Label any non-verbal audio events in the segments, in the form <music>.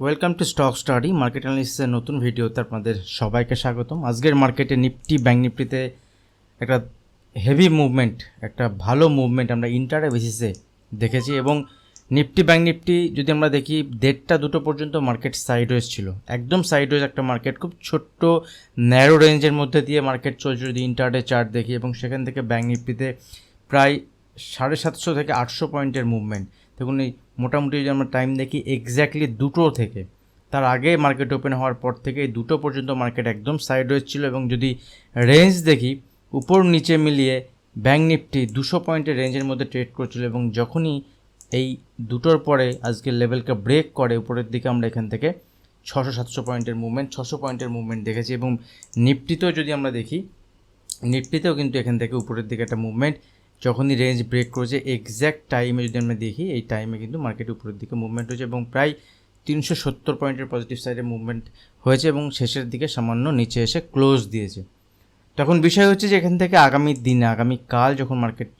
Welcome to stock study market অ্যানালিসিসের নতুন ভিডিওতে আপনাদের সবাইকে স্বাগতম। আজকের মার্কেটে নিফটি ব্যাঙ্ক নিফটিতে একটা হেভি মুভমেন্ট একটা ভালো মুভমেন্ট আমরা ইন্টারে বেসিসে দেখেছি এবং নিফটি ব্যাঙ্ক নিফটি যদি আমরা দেখি, দেড়টা দুটো পর্যন্ত মার্কেট সাইডওয়েজ ছিল। একদম সাইডওয়েজ একটা মার্কেট খুব ছোট্ট ন্যারো রেঞ্জের মধ্যে দিয়ে মার্কেট চলছে যদি ইন্টারডে চার্ট দেখি এবং সেখান থেকে ব্যাঙ্ক নিফটিতে প্রায় সাড়ে সাতশো থেকে আটশো পয়েন্টের মুভমেন্ট দেখুন এই মোটামুটি যদি আমরা টাইম দেখি এক্স্যাক্টলি দুটো থেকে, তার আগে মার্কেট ওপেন হওয়ার পর থেকে দুটো পর্যন্ত মার্কেট একদম সাইডওয়েজ ছিল এবং যদি রেঞ্জ দেখি, উপর নিচে মিলিয়ে ব্যাঙ্ক নিফটি দুশো পয়েন্টের রেঞ্জের মধ্যে ট্রেড করছিল এবং যখনই এই দুটোর পরে আজকের লেভেলকে ব্রেক করে, উপরের দিকে আমরা এখান থেকে ছশো সাতশো পয়েন্টের মুভমেন্ট ছশো পয়েন্টের মুভমেন্ট দেখেছি এবং নিফটিতেও যদি আমরা দেখি নিফটিতেও কিন্তু এখান থেকে উপরের দিকে একটা মুভমেন্ট যখনই রেঞ্জ ব্রেক করেছে এক্স্যাক্ট টাইমে যদি আমরা দেখি, এই টাইমে কিন্তু মার্কেট উপরের দিকে মুভমেন্ট হয়েছে এবং প্রায় তিনশো সত্তর পয়েন্টের পজিটিভ সাইডে মুভমেন্ট হয়েছে এবং শেষের দিকে সামান্য নিচে এসে ক্লোজ দিয়েছে। তখন বিষয় হচ্ছে যে এখান থেকে আগামী দিনে, আগামী কাল যখন মার্কেট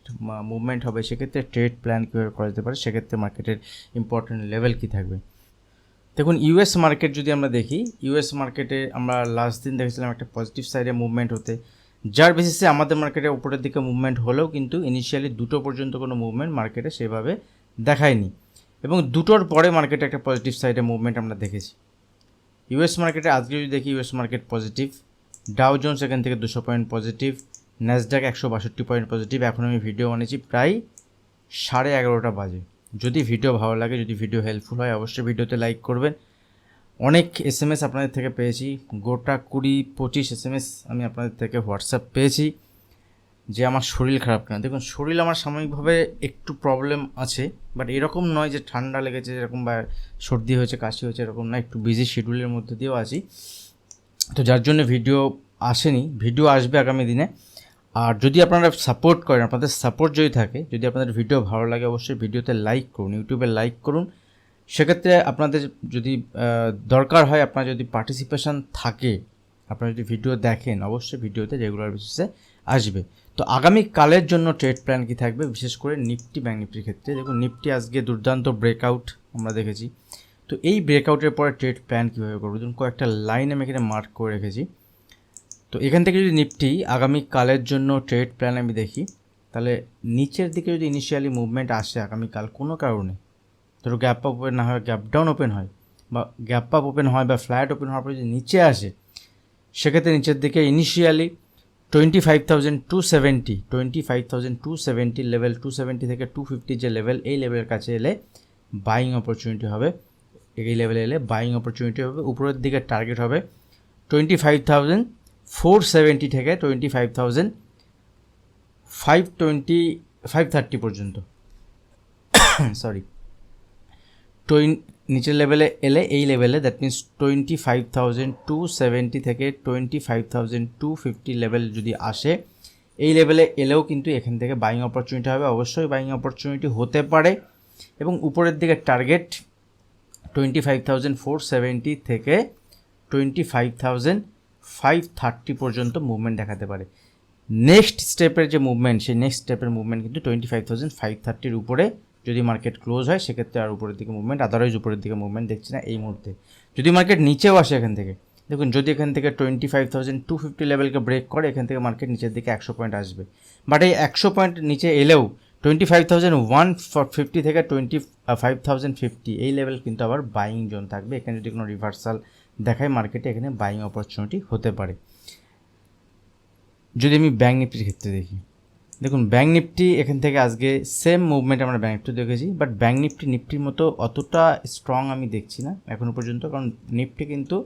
মুভমেন্ট হবে, সেক্ষেত্রে ট্রেড প্ল্যান কীভাবে করা যেতে পারে, সেক্ষেত্রে মার্কেটের ইম্পর্টেন্ট লেভেল কী থাকবে? দেখুন ইউএস মার্কেট যদি আমরা দেখি ইউএস মার্কেটে আমরা লাস্ট দিন দেখেছিলাম একটা পজিটিভ সাইডে মুভমেন্ট হতে। যার বেসিসে আমাদের মার্কেটে উপরের দিকে মুভমেন্ট হলেও কিন্তু ইনিশিয়ালি দুটো পর্যন্ত কোনো মুভমেন্ট মার্কেটে সেভাবে দেখায়নি। এবং দুটোর পরে মার্কেটে একটা পজিটিভ সাইডে মুভমেন্ট আমরা দেখেছি। ইউএস মার্কেটে আজকে যদি দেখি US market positive Dow Jones এখান থেকে দুশো পয়েন্ট পজিটিভ ন্যাসডাক একশো বাষট্টি পয়েন্ট পজিটিভ এখন আমি ভিডিও বানিয়েছি প্রায় সাড়ে এগারোটা বাজে। যদি ভিডিও ভালো লাগে, যদি ভিডিও হেল্পফুল হয়, অবশ্যই ভিডিওতে লাইক করবেন। অনেক এস এম এস আপনাদের থেকে পেয়েছি। গোটা কুড়ি, পঁচিশ এস এম এস আমি আপনাদের থেকে হোয়াটসঅ্যাপ পেয়েছি, যে আমার শরীর খারাপ কেন। দেখুন, শরীর আমার সাময়িকভাবে একটু প্রবলেম আছে বাট এরকম নয় যে ঠান্ডা লেগেছে এরকম বা সর্দি হয়েছে, কাশি হয়েছে, এরকম না, একটু বিজি শিডিউলের মধ্যে দিয়েও আছি। তো যার জন্য ভিডিও আসেনি ভিডিও আসবে আগামী দিনে। আর যদি আপনারা সাপোর্ট করেন, আপনাদের সাপোর্ট যদি থাকে, যদি আপনাদের ভিডিও ভালো লাগে, অবশ্যই ভিডিওতে লাইক করুন ইউটিউবে লাইক করুন। সেক্ষেত্রে আপনাদের যদি দরকার হয় আপনার যদি পার্টিসিপেশন থাকে, আপনারা যদি ভিডিও দেখেন, অবশ্যই ভিডিওতে রেগুলার বেসিসে আসবে। তো আগামী কালের জন্য ট্রেড প্ল্যান কি থাকবে? বিশেষ করে নিফটি ব্যাঙ্ক নিফটির ক্ষেত্রে। দেখুন নিফটি আজকে দুর্দান্ত ব্রেকআউট আমরা দেখেছি। তো এই ব্রেকআউটের পরে ট্রেড প্ল্যান কীভাবে করব? ধরুন কয়েকটা লাইন আমি এখানে মার্ক করে রেখেছি। তো এখান থেকে যদি নিফটি আগামী কালের জন্য ট্রেড প্ল্যান আমি দেখি, তাহলে নিচের দিকে যদি ইনিশিয়ালি মুভমেন্ট আসে আগামীকাল কোনো কারণে ধরো গ্যাপ আপ ওপেন না হয় গ্যাপ ডাউন ওপেন হয়, বা গ্যাপ আপ ওপেন হয় বা ফ্ল্যাট ওপেন হওয়ার পরে যদি নিচে আসে, সেক্ষেত্রে নিচের দিকে initially twenty five thousand two seventy twenty five thousand two seventy level two seventy থেকে টু ফিফটি যে লেভেল এই লেভেলের কাছে এলে বাইং অপরচুনিটি হবে। এই লেভেলে এলে বাইং অপরচুনিটি হবে, উপরের দিকে টার্গেট হবে twenty five thousand four seventy থেকে twenty five thousand five twenty five thirty পর্যন্ত। <coughs> সরি টোয়েন, নিচের লেভেলে এলে এই লেভেলে that means twenty five thousand two seventy থেকে twenty five thousand two fifty level যদি আসে, এই লেভেলে এলেও কিন্তু এখান থেকে বাইং অপরচুনিটি হবে। অবশ্যই বাইং অপরচুনিটি হতে পারে। এবং উপরের দিকে target twenty five thousand four seventy থেকে twenty five thousand five thirty পর্যন্ত মুভমেন্ট দেখাতে পারে। নেক্সট স্টেপের যে মুভমেন্ট সেই নেক্সট স্টেপের মুভমেন্ট কিন্তু টোয়েন্টি ফাইভ থাউজেন্ড ফাইভ থার্টির উপরে যদি মার্কেট ক্লোজ হয়, সেক্ষেত্রে আর উপরের দিকে মুভমেন্ট আদারওয়াইজ উপরের দিকে মুভমেন্ট দেখছি না এই মুহূর্তে। যদি মার্কেট নিচেও আসে এখান থেকে, দেখুন, যদি এখান থেকে twenty five thousand two fifty লেভেলকে break করে, এখান থেকে মার্কেট নিচের দিকে একশো পয়েন্ট আসবে। বাট এই একশো পয়েন্ট নিচে এলেও twenty five thousand one fifty থেকে টোয়েন্টি ফাইভ থাউজেন্ড ফিফটি এই লেভেল কিন্তু আবার বাইং জোন থাকবে। এখানে যদি কোনো রিভার্সাল দেখায় মার্কেটে এখানে বাইং অপরচুনিটি হতে পারে। যদি আমি ব্যাঙ্ক নিফটির ক্ষেত্রে দেখি দেখুন ব্যাঙ্ক নিফটি এখান থেকে আজকে সেম মুভমেন্ট আমরা ব্যাঙ্ক নিফটি দেখেছি বাট ব্যাঙ্ক নিফটি নিফটির মতো অতটা স্ট্রং আমি দেখছি না এখনও পর্যন্ত, কারণ নিফটি কিন্তু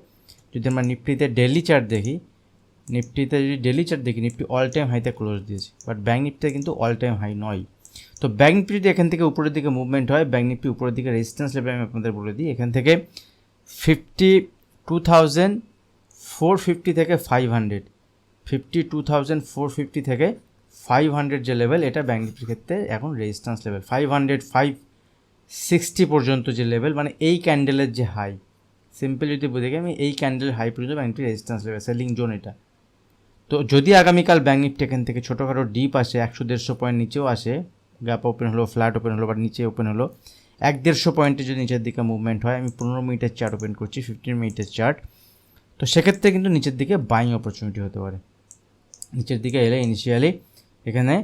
যদি আমরা নিফটিতে ডেলি চার্ট দেখি নিফটিতে যদি ডেলি চার্ট দেখি নিফটি অল টাইম হাইতে ক্লোজ দিয়েছে বাট ব্যাঙ্ক নিফটিতে কিন্তু অল টাইম হাই নয়। তো ব্যাঙ্ক নিফটি যদি এখান থেকে উপরের দিকে মুভমেন্ট হয় ব্যাঙ্ক নিফটি উপরের দিকে রেজিস্ট্যান্স লেভেল আমি আপনাদের বলে দিই, এখান থেকে fifty two thousand four fifty থেকে five hundred fifty two thousand four fifty থেকে ফাইভ হান্ড্রেড যে লেভেল এটা ব্যাঙ্ক নিফটির ক্ষেত্রে এখন resistance level five hundred five sixty পর্যন্ত যে লেভেল মানে এই ক্যান্ডেলের যে হাই সিম্পল যদি বুঝে আমি এই ক্যান্ডেলের হাই পর্যন্ত bank Nifty resistance level selling zone এটা। তো যদি আগামীকাল ব্যাঙ্ক নিফটি এখান থেকে ছোটোখাটো ডিপ আসে, একশো দেড়শো পয়েন্ট নিচেও আসে গ্যাপ ওপেন হলো ফ্ল্যাট ওপেন হলো, বা নিচে ওপেন হলো, এক দেড়শো পয়েন্টে যদি নিচের দিকে মুভমেন্ট হয়, আমি পনেরো মিনিটের চার্ট ওপেন করছি ফিফটিন মিনিটের চার্ট তো সেক্ষেত্রে কিন্তু নিচের দিকে বাইং অপরচুনিটি হতে পারে। নিচের দিকে এলে ইনিশিয়ালি এখানে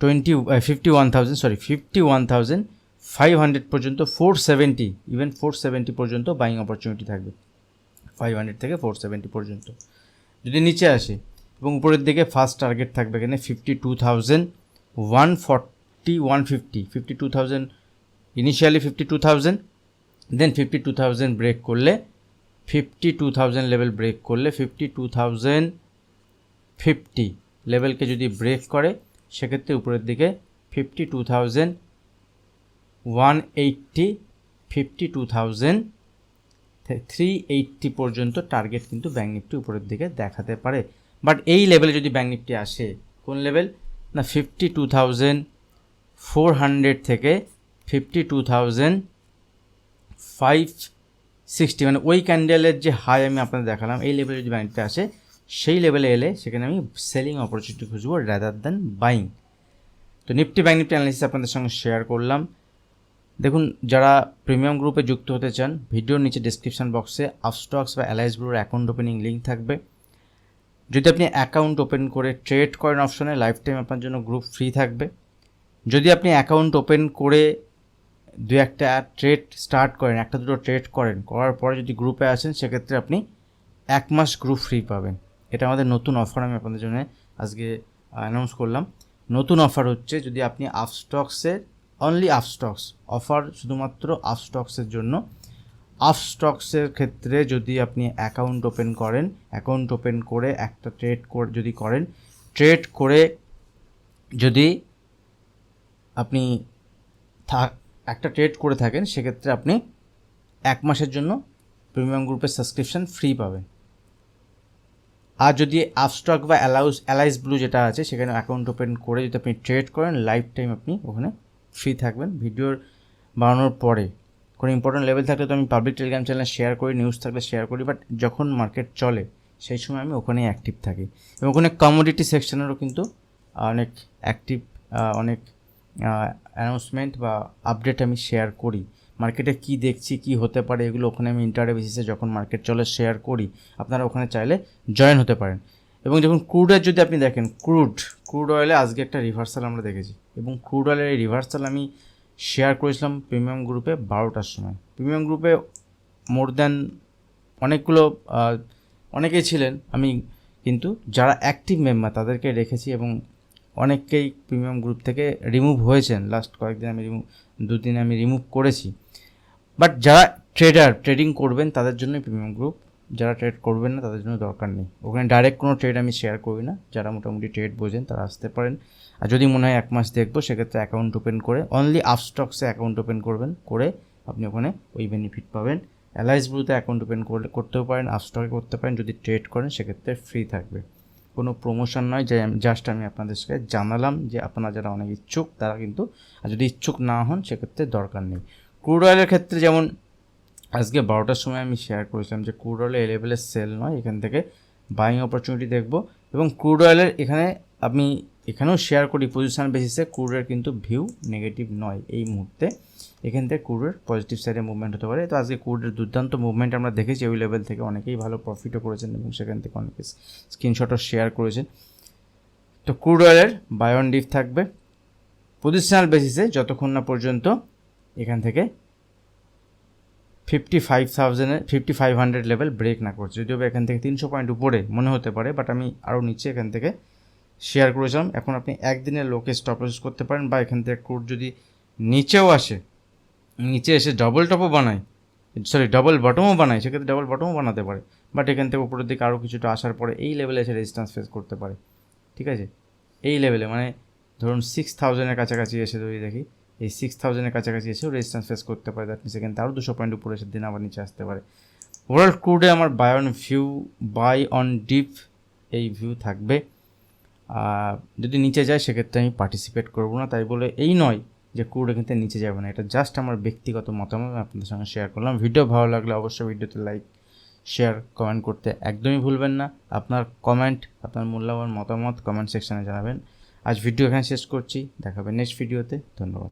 twenty fifty one thousand sorry fifty one thousand five hundred পর্যন্ত four seventy even four seventy পর্যন্ত বাইং অপরচুনিটি থাকবে। ফাইভ হান্ড্রেড থেকে ফোর সেভেন্টি পর্যন্ত। যদি নিচে আসে, এবং উপরের দিকে ফার্স্ট টার্গেট থাকবে এখানে fifty two thousand one forty one fifty fifty two thousand initially fifty two thousand then fifty two thousand break করলে fifty two thousand level break করলে ফিফটি টু থাউজেন্ড ফিফটি লেভেলকে যদি ব্রেক করে, সেক্ষেত্রে উপরের দিকে fifty two thousand one eighty fifty two thousand three eighty পর্যন্ত target কিন্তু ব্যাঙ্ক নিফটি উপরের দিকে দেখাতে পারে। বাট এই লেভেলে যদি ব্যাঙ্ক নিফটি আসে, কোন লেভেল না fifty two thousand four hundred থেকে fifty two thousand five sixty মানে ওই ক্যান্ডেলের যে হাই আমি আপনাদের দেখালাম, এই লেভেলে যদি ব্যাঙ্ক নিফটি আসে সেই লেভেলে এলে সেখানে আমি সেলিং অপরচুনিটি খুঁজবো রাদার দ্যান বাইং তো নিফটি ব্যাঙ্ক নিফটি অ্যানালিসিস আপনাদের সঙ্গে শেয়ার করলাম। দেখুন, যারা প্রিমিয়াম গ্রুপে যুক্ত হতে চান ভিডিওর নিচে ডিসক্রিপশান বক্সে আপস্টক্স বা অ্যালাইস ব্লুর অ্যাকাউন্ট ওপেনিং লিঙ্ক থাকবে। যদি আপনি অ্যাকাউন্ট ওপেন করে ট্রেড করেন অপশনে লাইফ টাইম আপনার জন্য গ্রুপ ফ্রি থাকবে। যদি আপনি অ্যাকাউন্ট ওপেন করে দু একটা ট্রেড স্টার্ট করেন, একটা দুটো ট্রেড করেন, করার পরে যদি গ্রুপে আসেন, সেক্ষেত্রে আপনি এক মাস গ্রুপ ফ্রি পাবেন। এটা আমাদের নতুন অফার আমি আপনাদের জন্য আজকে অ্যানাউন্স করলাম। নতুন অফার হচ্ছে যদি আপনি আপস্টক্সের অনলি আপস্টক্স অফার শুধুমাত্র আপস্টক্সের জন্য আপস্টক্সের ক্ষেত্রে যদি আপনি অ্যাকাউন্ট ওপেন করেন অ্যাকাউন্ট ওপেন করে একটা ট্রেড করে, যদি করেন ট্রেড করে যদি আপনি থাক একটা ট্রেড করে থাকেন, সেক্ষেত্রে আপনি এক মাসের জন্য প্রিমিয়াম গ্রুপের সাবস্ক্রিপশন ফ্রি পাবেন। আর যদি আপস্টক বা অ্যালাউস অ্যালাইস ব্লু যেটা আছে, সেখানে অ্যাকাউন্ট ওপেন করে যদি আপনি ট্রেড করেন লাইফ টাইম আপনি ওখানে ফ্রি থাকবেন। ভিডিওর বানানোর পরে কোনো ইম্পর্টেন্ট লেভেল থাকলে তো আমি পাবলিক টেলিগ্রাম চ্যানেলে শেয়ার করি নিউজ থাকলে শেয়ার করি বাট যখন মার্কেট চলে, সেই সময় আমি ওখানেই অ্যাক্টিভ থাকি। এবং ওখানে কমোডিটি সেকশনেরও কিন্তু অনেক অ্যাক্টিভ অনেক অ্যানাউন্সমেন্ট বা আপডেট আমি শেয়ার করি। মার্কেটে কি দেখছি, কি হতে পারে, এগুলো ওখানে আমি ইন্টারে বেসিসে যখন মার্কেট চলে শেয়ার করি, আপনারা ওখানে চাইলে জয়েন হতে পারেন। এবং যখন ক্রুডের যদি আপনি দেখেন ক্রুড ক্রুড অয়েলে আজকে একটা রিভার্সাল আমরা দেখেছি। এবং ক্রুড অয়েলের এই রিভার্সাল আমি শেয়ার করেছিলাম প্রিমিয়াম গ্রুপে বারোটার সময়। প্রিমিয়াম গ্রুপে মোর দ্যান অনেকগুলো অনেকেই ছিলেন, আমি কিন্তু যারা অ্যাক্টিভ মেম্বার তাদেরকে রেখেছি এবং অনেককেই প্রিমিয়াম গ্রুপ থেকে রিমুভ হয়েছেন। লাস্ট কয়েকদিন আমি রিমুভ দুদিন আমি রিমুভ করেছি। বাট যারা ট্রেডার ট্রেডিং করবেন, তাদের জন্যই প্রিমিয়াম গ্রুপ যারা ট্রেড করবেন না, তাদের জন্য দরকার নেই। ওখানে ডাইরেক্ট কোনো ট্রেড আমি শেয়ার করি না। যারা মোটামুটি ট্রেড বোঝেন, তারা আসতে পারেন। আর যদি মনে হয় এক মাস দেখব, সেক্ষেত্রে অ্যাকাউন্ট ওপেন করে অনলি আপস্টক্সে অ্যাকাউন্ট ওপেন করবেন। করে আপনি ওখানে ওই বেনিফিট পাবেন। অ্যালাইস ব্লুতে অ্যাকাউন্ট ওপেন করলে, করতেও পারেন আপস্টকে করতে পারেন। যদি ট্রেড করেন, সেক্ষেত্রে ফ্রি থাকবে। কোনো প্রমোশন নয় যে জাস্ট আমি আপনাদের সাথে জানালাম যে আপনারা যারা অনেক ইচ্ছুক, তারা কিন্তু আর যদি ইচ্ছুক না হন, সেক্ষেত্রে দরকার নেই। ক্রুড অয়েলের ক্ষেত্রে যেমন আজকে বারোটার সময় আমি শেয়ার করেছিলাম যে ক্রুড অয়েলের এলেভেলের সেল নয়, এখান থেকে বাইং অপরচুনিটি দেখব। এবং ক্রুড অয়েলের এখানে আমি এখানেও শেয়ার করি পজিশন বেসিসে ক্রুডের কিন্তু ভিউ নেগেটিভ নয় এই মুহূর্তে। এখান থেকে ক্রুডের পজিটিভ সাইডে মুভমেন্ট হতে পারে। তো আজকে ক্রুডের দুর্দান্ত মুভমেন্ট আমরা দেখেছি ওই লেভেল থেকে অনেকেই ভালো প্রফিটও করেছেন এবং সেখান থেকে অনেকে স্ক্রিনশটও শেয়ার করেছেন। তো ক্রুড অয়েলের বায়ন ডিপ থাকবে। পজিশনাল বেসিসে যতক্ষণ না পর্যন্ত এখান থেকে fifty five থাউজেন্ডের fifty five hundred level break না করছে। যদিও এখান থেকে তিনশো পয়েন্ট উপরে মনে হতে পারে বাট আমি আরও নিচে এখান থেকে শেয়ার করেছিলাম এখন আপনি একদিনের লোকে স্টপ লস করতে পারেন বা এখান থেকে ক্রুড যদি নিচেও আসে, নিচে এসে ডবল টপও বানায় সরি ডবল বটমও বানায়, সেক্ষেত্রে ডবল বটমও বানাতে পারে। বাট এখান থেকে উপরের দিকে আরও কিছুটা আসার পরে এই লেভেলে এসে রেজিস্ট্যান্স ফেস করতে পারে। ঠিক আছে? এই লেভেলে মানে ধরুন সিক্স থাউজেন্ডের কাছাকাছি এসে যদি দেখি, এই সিক্স থাউজেন্ডের কাছাকাছি এসেও রেজিস্ট্যান্স ফেস করতে পারে। দ্যাট মিনস এখানে আরও দুশো পয়েন্ট উপরে এসে দিন আবার নিচে আসতে পারে। ওয়ার্ল্ড ক্রুডে আমার buy on view buy on dip এই ভিউ থাকবে। যদি নিচে যায়, সেক্ষেত্রে আমি পার্টিসিপেট করব না। তাই বলে এই নয় যে ক্রুড এখান নিচে যাবে না। এটা জাস্ট আমার ব্যক্তিগত মতামত, আমি আপনাদের সঙ্গে শেয়ার করলাম। ভিডিও ভালো লাগলে অবশ্যই ভিডিওতে লাইক শেয়ার কমেন্ট করতে একদমই ভুলবেন না। আপনার কমেন্ট আপনার মূল্যবান মতামত কমেন্ট সেকশানে জানাবেন। আজ ভিডিও এখানে শেষ করছি। দেখাবেন নেক্সট ভিডিওতে ধন্যবাদ।